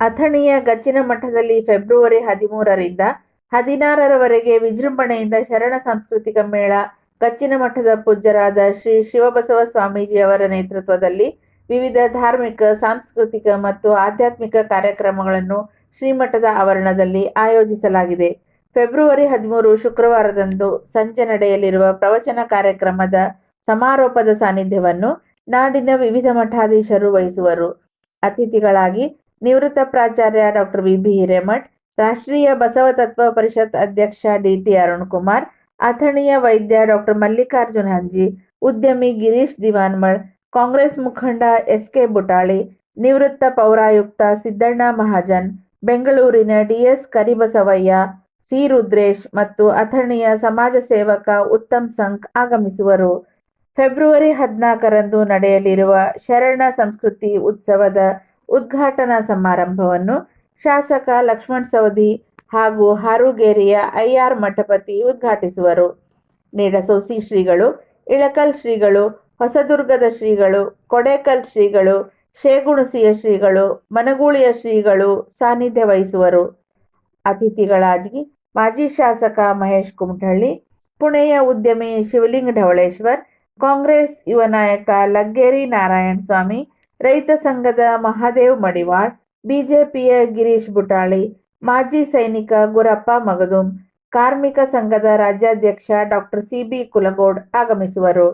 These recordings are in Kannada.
ಅಥಣಿಯ ಗಚ್ಚಿನ ಮಠದಲ್ಲಿ ಫೆಬ್ರವರಿ ಹದಿಮೂರರಿಂದ ಹದಿನಾರರವರೆಗೆ ವಿಜೃಂಭಣೆಯಿಂದ ಶರಣ ಸಾಂಸ್ಕೃತಿಕ ಮೇಳ ಗಚ್ಚಿನ ಮಠದ ಪೂಜ್ಯರಾದ ಶ್ರೀ ಶಿವಬಸವ ಸ್ವಾಮೀಜಿ ಅವರ ನೇತೃತ್ವದಲ್ಲಿ ವಿವಿಧ ಧಾರ್ಮಿಕ, ಸಾಂಸ್ಕೃತಿಕ ಮತ್ತು ಆಧ್ಯಾತ್ಮಿಕ ಕಾರ್ಯಕ್ರಮಗಳನ್ನು ಶ್ರೀಮಠದ ಆವರಣದಲ್ಲಿ ಆಯೋಜಿಸಲಾಗಿದೆ. ಫೆಬ್ರವರಿ ಹದಿಮೂರು ಶುಕ್ರವಾರದಂದು ಸಂಜೆ ನಡೆಯಲಿರುವ ಪ್ರವಚನ ಕಾರ್ಯಕ್ರಮದ ಸಮಾರೋಪದ ಸಾನ್ನಿಧ್ಯವನ್ನು ನಾಡಿನ ವಿವಿಧ ಮಠಾಧೀಶರು ವಹಿಸುವರು. ಅತಿಥಿಗಳಾಗಿ ನಿವೃತ್ತ ಪ್ರಾಚಾರ್ಯ ಡಾಕ್ಟರ್ ವಿ ಬಿ ಹಿರೇಮಠ್, ರಾಷ್ಟ್ರೀಯ ಬಸವ ತತ್ವ ಪರಿಷತ್ ಅಧ್ಯಕ್ಷ ಡಿಟಿ ಅರುಣ್ ಕುಮಾರ್ ಅಥಣಿಯ ವೈದ್ಯ ಡಾಕ್ಟರ್ ಮಲ್ಲಿಕಾರ್ಜುನ್ ಹಂಜಿ, ಉದ್ಯಮಿ ಗಿರೀಶ್ ದಿವಾನ್ಮಳ್, ಕಾಂಗ್ರೆಸ್ ಮುಖಂಡ ಎಸ್ ಕೆ ಬುಟಾಳಿ, ನಿವೃತ್ತ ಪೌರಾಯುಕ್ತ ಸಿದ್ದಣ್ಣ ಮಹಾಜನ್, ಬೆಂಗಳೂರಿನ ಡಿಎಸ್ ಕರಿಬಸವಯ್ಯ, ಸಿ. ರುದ್ರೇಶ್ ಮತ್ತು ಅಥಣಿಯ ಸಮಾಜ ಸೇವಕ ಉತ್ತಮ್ ಸಂಕ್ ಆಗಮಿಸುವರು. ಫೆಬ್ರವರಿ ಹದಿನಾಲ್ಕರಂದು ನಡೆಯಲಿರುವ ಶರಣ ಸಂಸ್ಕೃತಿ ಉತ್ಸವದ ಉದ್ಘಾಟನಾ ಸಮಾರಂಭವನ್ನು ಶಾಸಕ ಲಕ್ಷ್ಮಣ್ ಸವದಿ ಹಾಗೂ ಹಾರುಗೇರಿಯ ಐಆರ್ ಮಠಪತಿ ಉದ್ಘಾಟಿಸುವರು. ನೀಡಸೋಸಿ ಶ್ರೀಗಳು, ಇಳಕಲ್ ಶ್ರೀಗಳು, ಹೊಸದುರ್ಗದ ಶ್ರೀಗಳು, ಕೊಡೇಕಲ್ ಶ್ರೀಗಳು, ಶೇಗುಣಸಿಯ ಶ್ರೀಗಳು, ಮನಗೂಳಿಯ ಶ್ರೀಗಳು ಸಾನ್ನಿಧ್ಯ ವಹಿಸುವರು. ಅತಿಥಿಗಳಾಗಿ ಮಾಜಿ ಶಾಸಕ ಮಹೇಶ್ ಕುಮಠಳ್ಳಿ ಪುಣೆಯ ಉದ್ಯಮಿ ಶಿವಲಿಂಗ ಢವಳೇಶ್ವರ್ ಕಾಂಗ್ರೆಸ್ ಯುವ ನಾಯಕ ಲಗ್ಗೇರಿ ನಾರಾಯಣ ಸ್ವಾಮಿ ರೈತ ಸಂಘದ ಮಹಾದೇವ್ ಮಡಿವಾಳ್, ಬಿಜೆಪಿಯ ಗಿರೀಶ್ ಬುಟಾಳಿ, ಮಾಜಿ ಸೈನಿಕ ಗುರಪ್ಪ ಮಗದುಂ, ಕಾರ್ಮಿಕ ಸಂಘದ ರಾಜ್ಯಾಧ್ಯಕ್ಷ ಡಾಕ್ಟರ್ ಸಿಬಿ ಕುಲಗೋಡ್ ಆಗಮಿಸುವರು.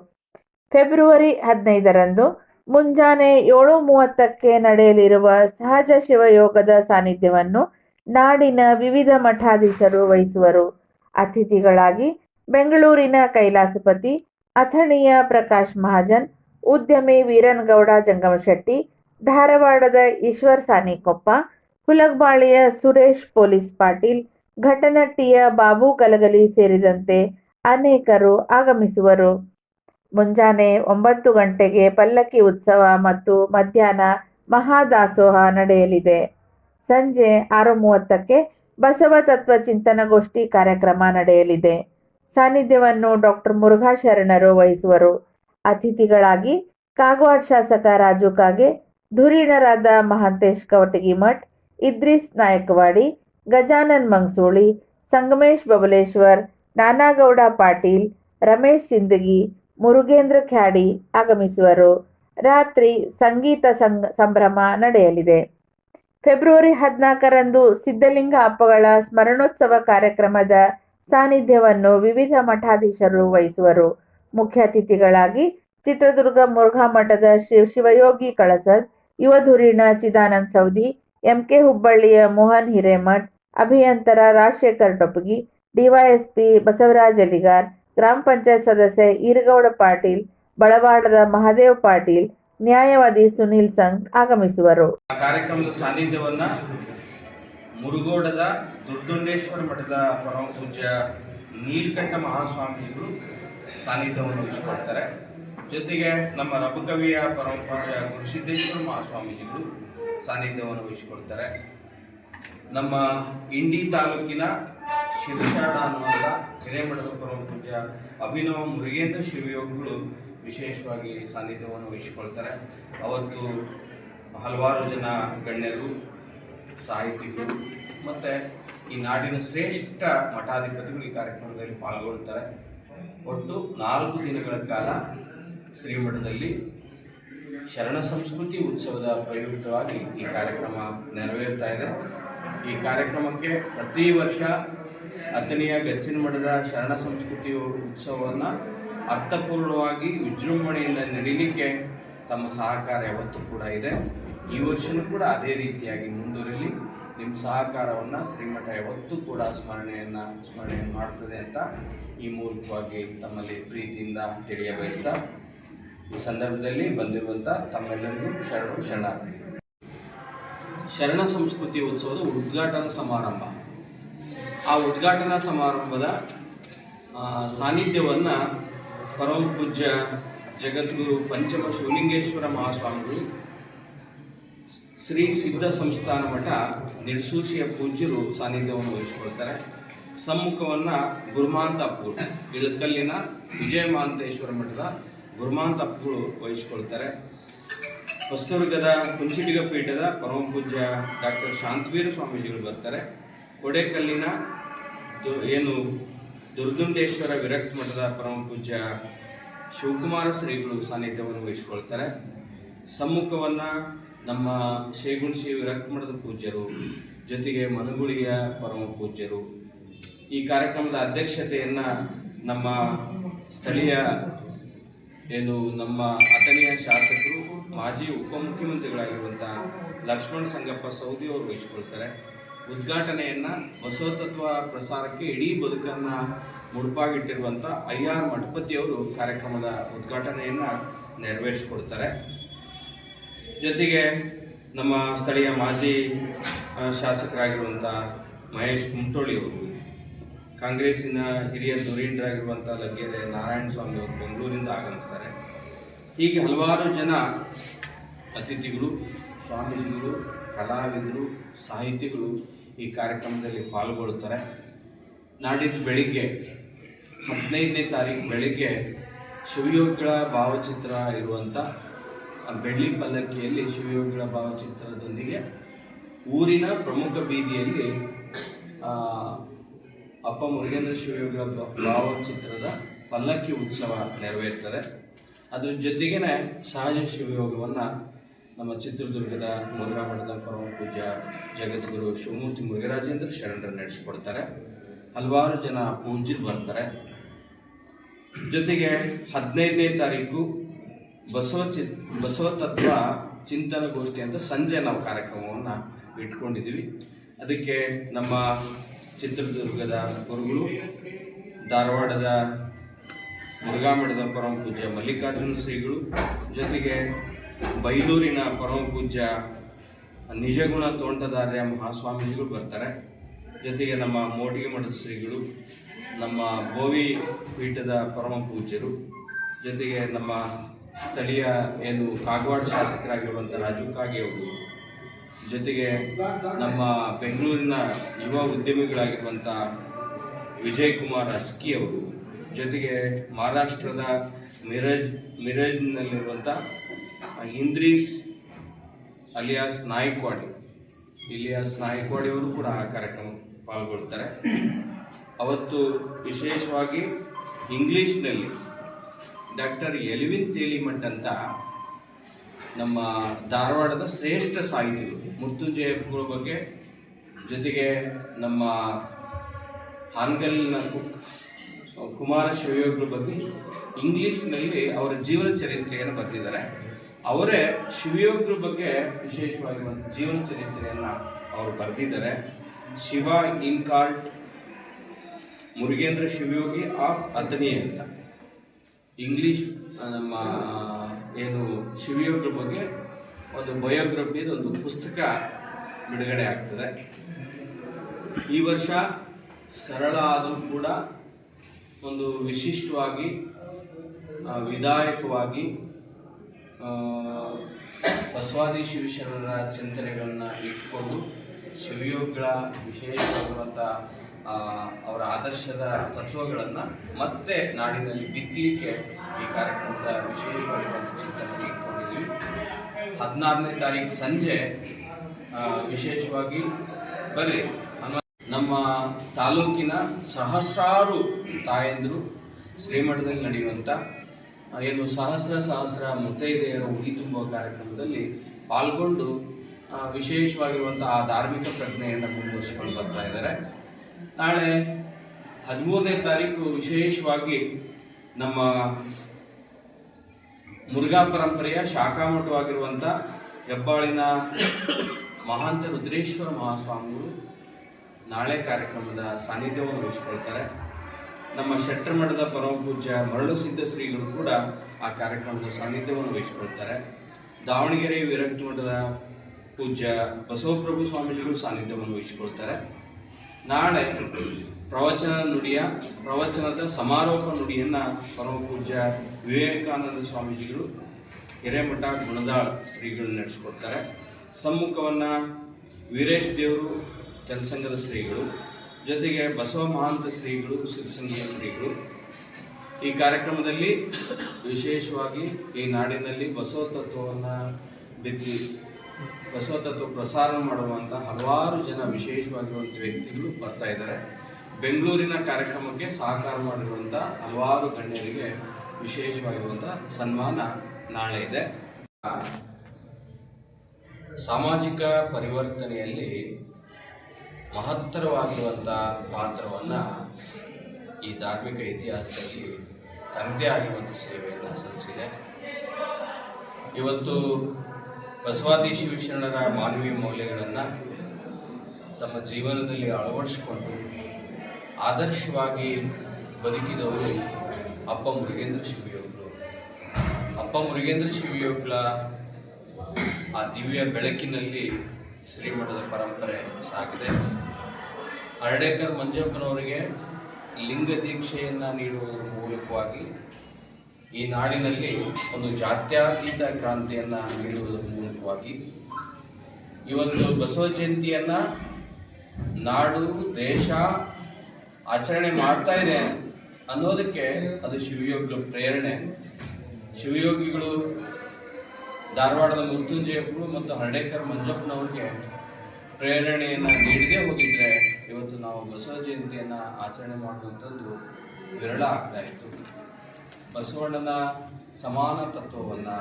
ಫೆಬ್ರವರಿ ಹದಿನೈದರಂದು ಮುಂಜಾನೆ ಏಳು ಮೂವತ್ತಕ್ಕೆ ನಡೆಯಲಿರುವ ಸಹಜ ಶಿವಯೋಗದ ಸಾನ್ನಿಧ್ಯವನ್ನು ನಾಡಿನ ವಿವಿಧ ಮಠಾಧೀಶರು ವಹಿಸುವರು. ಅತಿಥಿಗಳಾಗಿ ಬೆಂಗಳೂರಿನ ಕೈಲಾಸಪತಿ, ಅಥಣಿಯ ಪ್ರಕಾಶ್ ಮಹಾಜನ್ ಉದ್ಯಮಿ ವೀರನಗೌಡ ಜಂಗಮಶೆಟ್ಟಿ, ಧಾರವಾಡದ ಈಶ್ವರ್ ಸಾನಿಕೊಪ್ಪ, ಹುಲಗ್ಬಾಳಿಯ ಸುರೇಶ್ ಪೊಲೀಸ್ ಪಾಟೀಲ್ ಘಟನಟ್ಟಿಯ ಬಾಬು ಕಲಗಲಿ ಸೇರಿದಂತೆ ಅನೇಕರು ಆಗಮಿಸುವರು. ಮುಂಜಾನೆ ಒಂಬತ್ತು ಗಂಟೆಗೆ ಪಲ್ಲಕ್ಕಿ ಉತ್ಸವ ಮತ್ತು ಮಧ್ಯಾಹ್ನ ಮಹಾದಾಸೋಹ ನಡೆಯಲಿದೆ. ಸಂಜೆ ಆರು ಮೂವತ್ತಕ್ಕೆ ಬಸವ ತತ್ವ ಚಿಂತನಗೋಷ್ಠಿ ಕಾರ್ಯಕ್ರಮ ನಡೆಯಲಿದೆ. ಸಾನ್ನಿಧ್ಯವನ್ನು ಡಾಕ್ಟರ್ ಮುರುಘಾ ಶರಣರು ವಹಿಸುವರು. ಅತಿಥಿಗಳಾಗಿ ಕಾಗವಾಡ್ ಶಾಸಕ ರಾಜು ಕಾಗೆ, ಧುರೀಣರಾದ ಮಹಾಂತೇಶ್ ಕವಟಗಿ ಮಠ್, ಇದ್ರಿಸ್ ನಾಯಕವಾಡಿ, ಗಜಾನನ್ ಮಂಗ್ಸೋಳಿ, ಸಂಗಮೇಶ್ ಬಬಲೇಶ್ವರ್, ನಾನಾಗೌಡ ಪಾಟೀಲ್, ರಮೇಶ್ ಸಿಂದಗಿ, ಮುರುಗೇಂದ್ರ ಖ್ಯಾಡಿ ಆಗಮಿಸುವರು. ರಾತ್ರಿ ಸಂಗೀತ ಸಂಗ್ ಸಂಭ್ರಮ ನಡೆಯಲಿದೆ. ಫೆಬ್ರವರಿ ಹದಿನಾಲ್ಕರಂದು ಸಿದ್ಧಲಿಂಗ ಅಪ್ಪಗಳ ಸ್ಮರಣೋತ್ಸವ ಕಾರ್ಯಕ್ರಮದ ಸಾನ್ನಿಧ್ಯವನ್ನು ವಿವಿಧ ಮಠಾಧೀಶರು ವಹಿಸುವರು. ಮುಖ್ಯ ಅತಿಥಿಗಳಾಗಿ ಚಿತ್ರದುರ್ಗ ಮುರುಘಾ ಮಠದ ಶಿವ ಶಿವಯೋಗಿ ಕಳಸದ್, ಯುವಧುರೀಣ ಚಿದಾನಂದ್ ಸೌದಿ, ಎಂಕೆ ಹುಬ್ಬಳ್ಳಿಯ ಮೋಹನ್ ಹಿರೇಮಠ್, ಅಭಿಯಂತರ ರಾಜಶೇಖರ್ ಟೊಪ್ಪಗಿ ಡಿವೈಎಸ್ಪಿ ಬಸವರಾಜ್ ಅಲಿಗಾರ್, ಗ್ರಾಮ ಪಂಚಾಯತ್ ಸದಸ್ಯ ಈರಗೌಡ ಪಾಟೀಲ್, ಬಳವಾಡದ ಮಹಾದೇವ್ ಪಾಟೀಲ್, ನ್ಯಾಯವಾದಿ ಸುನೀಲ್ ಸಂಘ್ ಆಗಮಿಸುವರು. ಕಾರ್ಯಕ್ರಮದ ಸಾನ್ನಿಧ್ಯವನ್ನ ಮುರುಗೋಡದ ದುರ್ದುಂಡೇಶ್ವರ ಮಠದ ಪರಮ ಪೂಜ್ಯ ನೀಲಕಂಠ ಮಹಾಸ್ವಾಮೀಜಿಗಳು ಸಾನ್ನಿಧ್ಯವನ್ನು ವಹಿಸಿಕೊಳ್ತಾರೆ ಜೊತೆಗೆ ನಮ್ಮ ರಘುಕವಿಯ ಪರಂಪರೆಯ ಗುರು ಸಿದ್ದೇಶ್ವರ ಮಹಾಸ್ವಾಮೀಜಿಗಳು ಸಾನ್ನಿಧ್ಯವನ್ನು ವಹಿಸಿಕೊಳ್ತಾರೆ ನಮ್ಮ ಇಂಡಿ ತಾಲೂಕಿನ ಶಿರ್ಷಾಡ ಅನ್ನುವಂಥ ಹಿರೇಮಠದ ಪರಮ ಪೂಜ್ಯ ಅಭಿನವ ಮುರುಗೇಂದ್ರ ಶಿವಯೋಗಿಗಳು ವಿಶೇಷವಾಗಿ ಸಾನ್ನಿಧ್ಯವನ್ನು ವಹಿಸಿಕೊಳ್ತಾರೆ ಅವತ್ತು ಹಲವಾರು ಜನ ಗಣ್ಯರು, ಸಾಹಿತಿಗಳು ಮತ್ತು ಈ ನಾಡಿನ ಶ್ರೇಷ್ಠ ಮಠಾಧಿಪತಿಗಳು ಈ ಕಾರ್ಯಕ್ರಮದಲ್ಲಿ ಪಾಲ್ಗೊಳ್ತಾರೆ ಒಟ್ಟು ನಾಲ್ಕು ದಿನಗಳ ಕಾಲ ಶ್ರೀಮಠದಲ್ಲಿ ಶರಣ ಸಂಸ್ಕೃತಿ ಉತ್ಸವದ ಪ್ರಯುಕ್ತವಾಗಿ ಈ ಕಾರ್ಯಕ್ರಮ ನೆರವೇರ್ತಾ ಇದೆ. ಈ ಕಾರ್ಯಕ್ರಮಕ್ಕೆ ಪ್ರತಿ ವರ್ಷ ಹತ್ತನೆಯ ಗಚ್ಚಿನ ಮಠದ ಶರಣ ಸಂಸ್ಕೃತಿ ಉತ್ಸವವನ್ನು ಅರ್ಥಪೂರ್ಣವಾಗಿ ವಿಜೃಂಭಣೆಯಿಂದ ನಡೀಲಿಕ್ಕೆ ತಮ್ಮ ಸಹಕಾರ ಯಾವತ್ತೂ ಕೂಡ ಇದೆ. ಈ ವರ್ಷವೂ ಕೂಡ ಅದೇ ರೀತಿಯಾಗಿ ಮುಂದುವರಿಲಿ. ನಿಮ್ಮ ಸಹಕಾರವನ್ನು ಶ್ರೀಮಠ ಯಾವತ್ತೂ ಕೂಡ ಸ್ಮರಣೆಯನ್ನು ಸ್ಮರಣೆ ಮಾಡ್ತದೆ ಅಂತ ಈ ಮೂಲಕವಾಗಿ ತಮ್ಮಲ್ಲಿ ಪ್ರೀತಿಯಿಂದ ತಿಳಿಯ ಬಯಸ್ತಾ ಈ ಸಂದರ್ಭದಲ್ಲಿ ಬಂದಿರುವಂಥ ತಮ್ಮೆಲ್ಲರಿಗೂ ಶರಣು ಶರಣಾರ್ಥಿ. ಶರಣ ಸಂಸ್ಕೃತಿ ಉತ್ಸವದ ಉದ್ಘಾಟನಾ ಸಮಾರಂಭ. ಆ ಉದ್ಘಾಟನಾ ಸಮಾರಂಭದ ಸಾನ್ನಿಧ್ಯವನ್ನು ಪರಮ ಪೂಜ್ಯ ಜಗದ್ಗುರು ಪಂಚಮ ಶಿವಲಿಂಗೇಶ್ವರ ಮಹಾಸ್ವಾಮಿಗಳು ಶ್ರೀ ಸಿದ್ಧ ಸಂಸ್ಥಾನ ಮಠ ನಿರ್ಸೂಷಿಯ ಪೂಜ್ಯರು ಸಾನ್ನಿಧ್ಯವನ್ನು ವಹಿಸಿಕೊಳ್ತಾರೆ ಸಮ್ಮುಖವನ್ನು ಗುರುಮಾಂತ ಅಪ್ಪುಗಳು ಇಳಕಲ್ಲಿನ ವಿಜಯ ಮಹಾಂತೇಶ್ವರ ಮಠದ ಗುರುಮಾಂತ ಅಪ್ಪುಗಳು ವಹಿಸಿಕೊಳ್ತಾರೆ ಹೊಸದುರ್ಗದ ಕುಂಚಿಟಿಗ ಪೀಠದ ಪರಮ ಪೂಜ್ಯ ಡಾಕ್ಟರ್ ಶಾಂತವೀರ ಸ್ವಾಮೀಜಿಗಳು ಬರ್ತಾರೆ. ಕೊಡೇಕಲ್ಲಿನ ಏನು ದುರ್ಗುಂದೇಶ್ವರ ವಿರಕ್ತ ಮಠದ ಪರಮ ಪೂಜ್ಯ ಶಿವಕುಮಾರ ಶ್ರೀಗಳು ಸಾನ್ನಿಧ್ಯವನ್ನು ವಹಿಸಿಕೊಳ್ತಾರೆ. ಸಮ್ಮುಖವನ್ನು ನಮ್ಮ ಶೇಗುಣಶಿ ವಿರಕ್ತ ಮಠದ ಪೂಜ್ಯರು, ಜೊತೆಗೆ ಮನುಗುಳಿಯ ಪರಮ ಪೂಜ್ಯರು. ಈ ಕಾರ್ಯಕ್ರಮದ ಅಧ್ಯಕ್ಷತೆಯನ್ನು ನಮ್ಮ ಸ್ಥಳೀಯ ಏನು ನಮ್ಮ ಅಥಣಿಯ ಶಾಸಕರು, ಮಾಜಿ ಉಪಮುಖ್ಯಮಂತ್ರಿಗಳಾಗಿರುವಂಥ ಲಕ್ಷ್ಮಣ ಸಂಗಪ್ಪ ಸೌದಿ ಅವರು ವಹಿಸಿಕೊಳ್ತಾರೆ. ಉದ್ಘಾಟನೆಯನ್ನು ಬಸವತತ್ವ ಪ್ರಸಾರಕ್ಕೆ ಇಡೀ ಬದುಕನ್ನು ಮುಡುಪಾಗಿಟ್ಟಿರುವಂಥ ಐ ಆರ್ ಮಠಪತಿಯವರು ಕಾರ್ಯಕ್ರಮದ ಉದ್ಘಾಟನೆಯನ್ನು ನೆರವೇರಿಸಿಕೊಡ್ತಾರೆ. ಜೊತೆಗೆ ನಮ್ಮ ಸ್ಥಳೀಯ ಮಾಜಿ ಶಾಸಕರಾಗಿರುವಂಥ ಮಹೇಶ್ ಕುಮಟೋಳಿ ಅವರು, ಕಾಂಗ್ರೆಸ್ಸಿನ ಹಿರಿಯ ಧುರೀಣರಾಗಿರುವಂಥ ಲಗ್ಗೆರೆ ನಾರಾಯಣ ಸ್ವಾಮಿ ಅವರು ಬೆಂಗಳೂರಿಂದ ಆಗಮಿಸ್ತಾರೆ. ಹೀಗೆ ಹಲವಾರು ಜನ ಅತಿಥಿಗಳು, ಸ್ವಾಮೀಜಿಗಳು, ಕಲಾವಿದರು, ಸಾಹಿತಿಗಳು ಈ ಕಾರ್ಯಕ್ರಮದಲ್ಲಿ ಪಾಲ್ಗೊಳ್ಳುತ್ತಾರೆ. ನಾಡಿದ್ದು ಬೆಳಿಗ್ಗೆ, ಹದಿನೈದನೇ ತಾರೀಕು ಬೆಳಿಗ್ಗೆ ಶಿವಯೋಗಿಗಳ ಭಾವಚಿತ್ರ ಇರುವಂಥ ಬೆಳ್ಳಿ ಪಲ್ಲಕ್ಕಿಯಲ್ಲಿ ಶಿವಯೋಗಿಗಳ ಭಾವಚಿತ್ರದೊಂದಿಗೆ ಊರಿನ ಪ್ರಮುಖ ಬೀದಿಯಲ್ಲಿ ಅಪ್ಪ ಮುರುಗೇಂದ್ರ ಶಿವಯೋಗಿಗಳ ಭಾವಚಿತ್ರದ ಪಲ್ಲಕ್ಕಿ ಉತ್ಸವ ನೆರವೇರ್ತಾರೆ ಅದ್ರ ಜೊತೆಗೇನೆ ಸಹಜ ಶಿವಯೋಗವನ್ನು ನಮ್ಮ ಚಿತ್ರದುರ್ಗದ ಮುರುಘಾ ಮಠದ ಪರಮ ಪೂಜ್ಯ ಜಗದ್ಗುರು ಶಿವಮೂರ್ತಿ ಮುರುಘರಾಜೇಂದ್ರ ಶರಣರು ನಡೆಸಿಕೊಡ್ತಾರೆ. ಹಲವಾರು ಜನ ಪೂಜ್ಯರು ಬರ್ತಾರೆ. ಜೊತೆಗೆ ಹದಿನೈದನೇ ತಾರೀಕು ಬಸವ ಚಿ ಬಸವ ತತ್ವ ಚಿಂತನ ಗೋಷ್ಠಿ ಅಂತ ಸಂಜೆ ನಾವು ಕಾರ್ಯಕ್ರಮವನ್ನು ಇಟ್ಕೊಂಡಿದ್ದೀವಿ. ಅದಕ್ಕೆ ನಮ್ಮ ಚಿತ್ರದುರ್ಗದ ಗುರುಗಳು, ಧಾರವಾಡದ ಮುರುಘಾಮಠದ ಪರಮ ಪೂಜ್ಯ ಮಲ್ಲಿಕಾರ್ಜುನ ಶ್ರೀಗಳು, ಜೊತೆಗೆ ಬೈಲೂರಿನ ಪರಮ ಪೂಜ್ಯ ನಿಜಗುಣ ತೋಂಟದಾರ್ಯ ಮಹಾಸ್ವಾಮೀಜಿಗಳು ಬರ್ತಾರೆ. ಜೊತೆಗೆ ನಮ್ಮ ಮೋಟಿಗೆ ಮಠದ ಶ್ರೀಗಳು, ನಮ್ಮ ಭೋವಿ ಪೀಠದ ಪರಮ ಪೂಜ್ಯರು, ಜೊತೆಗೆ ನಮ್ಮ ಸ್ಥಳೀಯ ಏನು ಕಾಗವಾಡ ಶಾಸಕರಾಗಿರುವಂಥ ರಾಜು ಕಾಗೆ ಅವರು, ಜೊತೆಗೆ ನಮ್ಮ ಬೆಂಗಳೂರಿನ ಯುವ ಉದ್ಯಮಿಗಳಾಗಿರುವಂಥ ವಿಜಯ್ ಕುಮಾರ್ ಅಸ್ಕಿ ಅವರು, ಜೊತೆಗೆ ಮಹಾರಾಷ್ಟ್ರದ ಮಿರಜ್, ಮಿರಜ್ನಲ್ಲಿರುವಂಥ ಇಂದ್ರೀಶ್ ಅಲಿಯಾಸ್ ನಾಯ್ಕ್ವಾಡಿ, ಇಲಿಯಾಸ್ ನಾಯ್ಕ್ವಾಡಿ ಅವರು ಕೂಡ ಆ ಕಾರ್ಯಕ್ರಮ ಪಾಲ್ಗೊಳ್ತಾರೆ. ಅವತ್ತು ವಿಶೇಷವಾಗಿ ಇಂಗ್ಲೀಷ್ನಲ್ಲಿ ಡಾಕ್ಟರ್ ಎಲಿವಿನ್ ತೇಲಿಮಠ್ ಅಂತ ನಮ್ಮ ಧಾರವಾಡದ ಶ್ರೇಷ್ಠ ಸಾಹಿತಿಗಳು. ಮುರ್ತುಂಜಯಗಳ ಬಗ್ಗೆ ಜೊತೆಗೆ ನಮ್ಮ ಹಾನ್ಗಲ್ನ ಕುಮಾರ ಶಿವಯೋಗ್ರ ಬಗ್ಗೆ ಇಂಗ್ಲೀಷ್ನಲ್ಲಿ ಅವರ ಜೀವನ ಚರಿತ್ರೆಯನ್ನು ಬರೆದಿದ್ದಾರೆ. ಅವರೇ ಶಿವಯೋಗ್ರ ಬಗ್ಗೆ ವಿಶೇಷವಾಗಿ ಒಂದು ಜೀವನ ಚರಿತ್ರೆಯನ್ನು ಅವರು ಬರೆದಿದ್ದಾರೆ. ಶಿವ ಇನ್ಕಾರ್ಟ್ ಮುರುಗೇಂದ್ರ ಶಿವಯೋಗಿ ಆಫ್ ಅಥಣಿ ಅಂತ. ಇಂಗ್ಲೀಷ್ ನಮ್ಮ ಏನು ಶಿವಯೋಗ್ರ ಬಗ್ಗೆ ಒಂದು ಬಯೋಗ್ರಫಿದ ಒಂದು ಪುಸ್ತಕ ಬಿಡುಗಡೆ ಆಗ್ತದೆ. ಈ ವರ್ಷ ಸರಳ ಆದರೂ ಕೂಡ ಒಂದು ವಿಶಿಷ್ಟವಾಗಿ ವಿದಾಯಕವಾಗಿ ವಿಧಾಯಕವಾಗಿ ಬಸವಾದಿ ಶಿವಶರಣರ ಚಿಂತನೆಗಳನ್ನ ಇಟ್ಕೊಂಡು ಶಿವಯೋಗಿಗಳ ವಿಶೇಷವಾಗಿರುವಂಥ ಅವರ ಆದರ್ಶದ ತತ್ವಗಳನ್ನು ಮತ್ತೆ ನಾಡಿನಲ್ಲಿ ಬಿತ್ತಲಿಕ್ಕೆ ಈ ಕಾರ್ಯಕ್ರಮದ ವಿಶೇಷವಾಗಿರುವಂಥ ಚಿಂತನೆ ಇಟ್ಕೊಂಡಿದ್ದೀವಿ ಹದಿನಾರನೇ ತಾರೀಕು ಸಂಜೆ ವಿಶೇಷವಾಗಿ ಬರ್ರಿ. ನಮ್ಮ ತಾಲೂಕಿನ ಸಹಸ್ರಾರು ತಾಯಂದರು ಶ್ರೀಮಠದಲ್ಲಿ ನಡೆಯುವಂಥ ಏನು ಸಹಸ್ರ ಸಹಸ್ರ ಮುತ್ತೈದೆಯರ ಉಳಿ ತುಂಬುವ ಕಾರ್ಯಕ್ರಮದಲ್ಲಿ ಪಾಲ್ಗೊಂಡು ವಿಶೇಷವಾಗಿರುವಂಥ ಆ ಧಾರ್ಮಿಕ ಪ್ರಜ್ಞೆಯನ್ನು ಮುಂದುವರಿಸಿಕೊಂಡು ಬರ್ತಾ ಇದ್ದಾರೆ. ನಾಳೆ ಹದಿಮೂರನೇ ತಾರೀಕು ವಿಶೇಷವಾಗಿ ನಮ್ಮ ಮುರುಘಾ ಪರಂಪರೆಯ ಶಾಖಾಮಠವಾಗಿರುವಂಥ ಹೆಬ್ಬಾಳಿನ ಮಹಾಂತ ರುದ್ರೇಶ್ವರ ಮಹಾಸ್ವಾಮಿಗಳು ನಾಳೆ ಕಾರ್ಯಕ್ರಮದ ಸಾನ್ನಿಧ್ಯವನ್ನು ವಹಿಸಿಕೊಳ್ತಾರೆ. ನಮ್ಮ ಶೆಟ್ಟರಮಠದ ಪರಮಪೂಜ್ಯ ಪರಮ ಪೂಜ್ಯ ಮರಳು ಸಿದ್ಧ ಶ್ರೀಗಳು ಕೂಡ ಆ ಕಾರ್ಯಕ್ರಮದ ಸಾನ್ನಿಧ್ಯವನ್ನು ವಹಿಸಿಕೊಳ್ತಾರೆ. ದಾವಣಗೆರೆ ವಿರಕ್ತ ಮಠದ ಪೂಜ್ಯ ಬಸವಪ್ರಭು ಸ್ವಾಮೀಜಿಗಳು ಸಾನ್ನಿಧ್ಯವನ್ನು ವಹಿಸಿಕೊಳ್ತಾರೆ. ನಾಳೆ ಪ್ರವಚನ ನುಡಿಯ, ಪ್ರವಚನದ ಸಮಾರೋಪ ನುಡಿಯನ್ನು ಪರಮಪೂಜ್ಯ ವಿವೇಕಾನಂದ ಸ್ವಾಮೀಜಿಗಳು ಹಿರೇಮಠ ಗುಣದಾಳ್ ಶ್ರೀಗಳು ನಡೆಸ್ಕೊಡ್ತಾರೆ. ಸಮ್ಮುಖವನ್ನು ವೀರೇಶ್ ದೇವರು ಜನಸಂಘದ ಶ್ರೀಗಳು, ಜೊತೆಗೆ ಬಸವ ಮಹಾಂತ ಶ್ರೀಗಳು ಸಿರಿಸಂಘದ ಶ್ರೀಗಳು. ಈ ಕಾರ್ಯಕ್ರಮದಲ್ಲಿ ವಿಶೇಷವಾಗಿ ಈ ನಾಡಿನಲ್ಲಿ ಬಸವ ತತ್ವವನ್ನು ಬಿತ್ತಿ ಬಸವ ತತ್ವ ಪ್ರಸಾರ ಮಾಡುವಂಥ ಹಲವಾರು ಜನ ವಿಶೇಷವಾಗಿರುವಂಥ ವ್ಯಕ್ತಿಗಳು ಬರ್ತಾ ಇದ್ದಾರೆ. ಬೆಂಗಳೂರಿನ ಕಾರ್ಯಕ್ರಮಕ್ಕೆ ಸಹಕಾರ ಮಾಡಿರುವಂಥ ಹಲವಾರು ಗಣ್ಯರಿಗೆ ವಿಶೇಷವಾಗಿರುವಂಥ ಸನ್ಮಾನ ನಾಳೆ ಇದೆ. ಸಾಮಾಜಿಕ ಪರಿವರ್ತನೆಯಲ್ಲಿ ಮಹತ್ತರವಾಗಿರುವಂಥ ಪಾತ್ರವನ್ನು ಈ ಧಾರ್ಮಿಕ ಇತಿಹಾಸದಲ್ಲಿ ತನ್ನದೇ ಆಗಿರುವಂಥ ಸೇವೆಯನ್ನು ಸಲ್ಲಿಸಿದೆ. ಇವತ್ತು ಬಸವಾದಿ ಶಿವಶರಣರ ಮಾನವೀಯ ಮೌಲ್ಯಗಳನ್ನು ತಮ್ಮ ಜೀವನದಲ್ಲಿ ಅಳವಡಿಸಿಕೊಂಡು ಆದರ್ಶವಾಗಿ ಬದುಕಿದವರು ಅಪ್ಪ ಮುರುಗೇಂದ್ರ ಶಿವಯೋಗ್ಲು ಅಪ್ಪ ಮುರುಗೇಂದ್ರ ಶಿವಯೋಗ್ಲ ಆ ದಿವ್ಯ ಬೆಳಕಿನಲ್ಲಿ ಶ್ರೀಮಠದ ಪರಂಪರೆ ಸಾಗಿದೆ. ಹರಡೇಕರ್ ಮಂಜಪ್ಪನವರಿಗೆ ಲಿಂಗ ದೀಕ್ಷೆಯನ್ನು ನೀಡುವುದರ ಮೂಲಕವಾಗಿ ಈ ನಾಡಿನಲ್ಲಿ ಒಂದು ಜಾತ್ಯಾತೀತ ಕ್ರಾಂತಿಯನ್ನು ನೀಡುವುದರ ಮೂಲಕವಾಗಿ ಇವತ್ತು ಬಸವ ಜಯಂತಿಯನ್ನು ನಾಡು, ದೇಶ ಆಚರಣೆ ಮಾಡ್ತಾ ಇದೆ ಅನ್ನೋದಕ್ಕೆ ಅದು ಶಿವಯೋಗಿಗಳ ಪ್ರೇರಣೆ. ಶಿವಯೋಗಿಗಳು ಧಾರವಾಡದ ಮೃತ್ಯುಂಜಯಪ್ಪರು ಮತ್ತು ಹರಡೇಕರ್ ಮಂಜಪ್ಪನವ್ರಿಗೆ ಪ್ರೇರಣೆಯನ್ನು ನೀಡದೇ ಹೋಗಿದ್ರೆ ಇವತ್ತು ನಾವು ಬಸವ ಜಯಂತಿಯನ್ನು ಆಚರಣೆ ಮಾಡುವಂಥದ್ದು ವಿರಳ ಆಗ್ತಾ ಇತ್ತು. ಬಸವಣ್ಣನ ಸಮಾನ ತತ್ವವನ್ನು,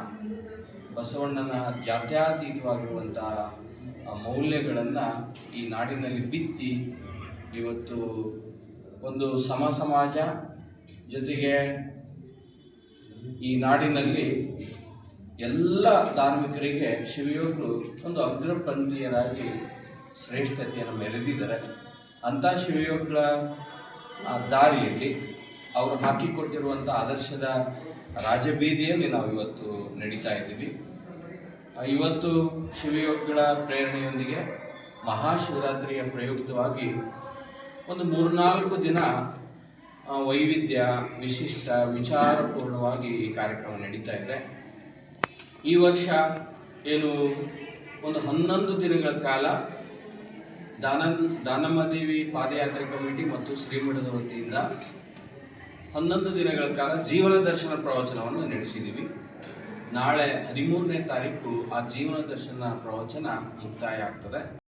ಬಸವಣ್ಣನ ಜಾತ್ಯತೀತವಾಗಿರುವಂಥ ಮೌಲ್ಯಗಳನ್ನು ಈ ನಾಡಿನಲ್ಲಿ ಬಿತ್ತಿ, ಇವತ್ತು ಒಂದು ಸಮ ಸಮಾಜ ಜೊತೆಗೆ ಈ ನಾಡಿನಲ್ಲಿ ಎಲ್ಲ ಧಾರ್ಮಿಕರಿಗೆ ಶಿವಯೋಗರು ಒಂದು ಅಗ್ರಪಂಥೀಯರಾಗಿ ಶ್ರೇಷ್ಠತೆಯನ್ನು ಮೆರೆದಿದ್ದಾರೆ. ಅಂಥ ಶಿವಯೋಗಗಳ ದಾರಿಯಲ್ಲಿ ಅವರು ಹಾಕಿಕೊಟ್ಟಿರುವಂಥ ಆದರ್ಶದ ರಾಜಬೀದಿಯಲ್ಲಿ ನಾವು ಇವತ್ತು ನಡೀತಾ ಇದ್ದೀವಿ. ಇವತ್ತು ಶಿವಯೋಗಿಗಳ ಪ್ರೇರಣೆಯೊಂದಿಗೆ ಮಹಾಶಿವರಾತ್ರಿಯ ಪ್ರಯುಕ್ತವಾಗಿ ಒಂದು ಮೂರ್ನಾಲ್ಕು ದಿನ ವೈವಿಧ್ಯ, ವಿಶಿಷ್ಟ, ವಿಚಾರಪೂರ್ಣವಾಗಿ ಈ ಕಾರ್ಯಕ್ರಮ ನಡೀತಾ ಇದೆ. ಈ ವರ್ಷ ಏನು ಒಂದು ಹನ್ನೊಂದು ದಿನಗಳ ಕಾಲ ದಾನ ದಾನಮ್ಮದೇವಿ ಪಾದಯಾತ್ರೆ ಕಮಿಟಿ ಮತ್ತು ಶ್ರೀಮಠದ ವತಿಯಿಂದ ಹನ್ನೊಂದು ದಿನಗಳ ಕಾಲ ಜೀವನ ದರ್ಶನ ಪ್ರವಚನವನ್ನು ನಡೆಸಿದ್ದೀವಿ. ನಾಳೆ ಹದಿಮೂರನೇ ತಾರೀಕು ಆ ಜೀವನ ದರ್ಶನ ಪ್ರವಚನ ಮುಕ್ತಾಯ ಆಗ್ತದೆ.